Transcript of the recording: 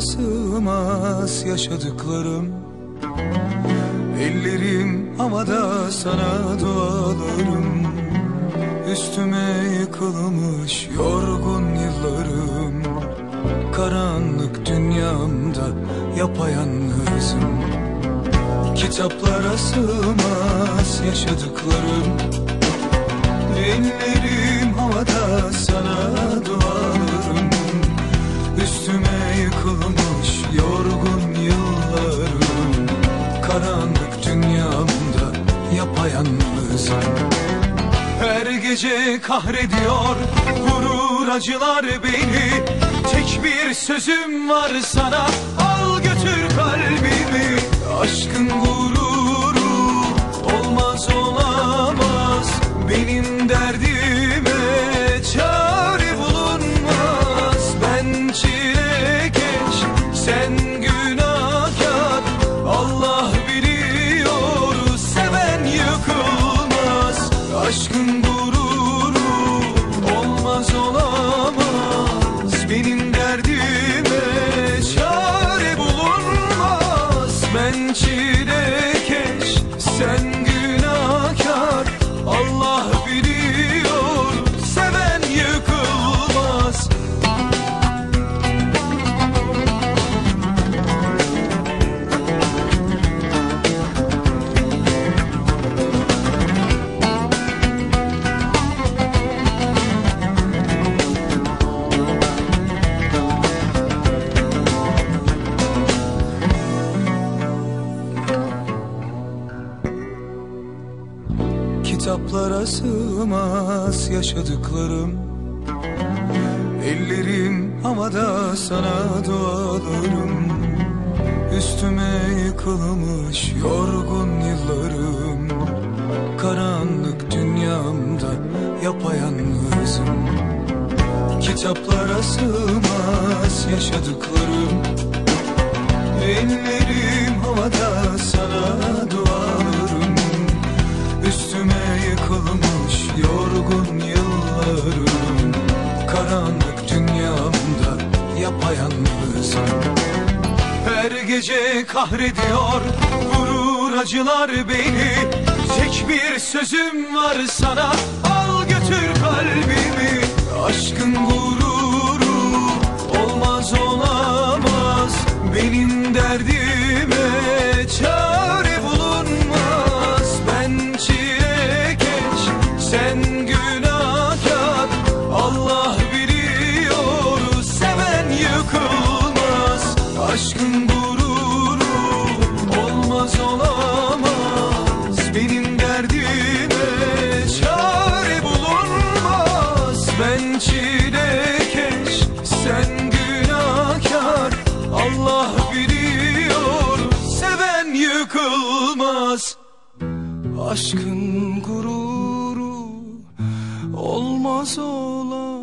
sığmaz yaşadıklarım. Ellerim havada sana dualarım. Üstüme yıkılmış yorgun yıllarım. Karanlık dünyamda yapayalnızım Kitaplara sığmaz yaşadıklarım. Ellerim havada sana dualarım yapayalnızım Her gece kahrediyor gurur acılar beni. Tek bir sözüm var sana al götür kalbimi. Aşkın gururu olmaz olamaz Benim derdime çare bulunmaz. Ben çilekeş sen Kitaplara sığmaz yaşadıklarım. Ellerim havada sana dualarım Üstüme yıkılmış yorgun yıllarım. Karanlık dünyamda yapayalnızım. Kitaplara sığmaz yaşadıklarım. Ellerim Karanlık dünyamda yapayalnızım Her gece kahrediyor gurur acılar beni. Tek bir sözüm var sana al götür kalbimi. Aşkın gururu Aşkın gururu olmaz olamaz. Benim derdime çare bulunmaz. Ben çilekeş sen günahkar. Allah biliyor seven yıkılmaz. Aşkın gururu olmaz olamaz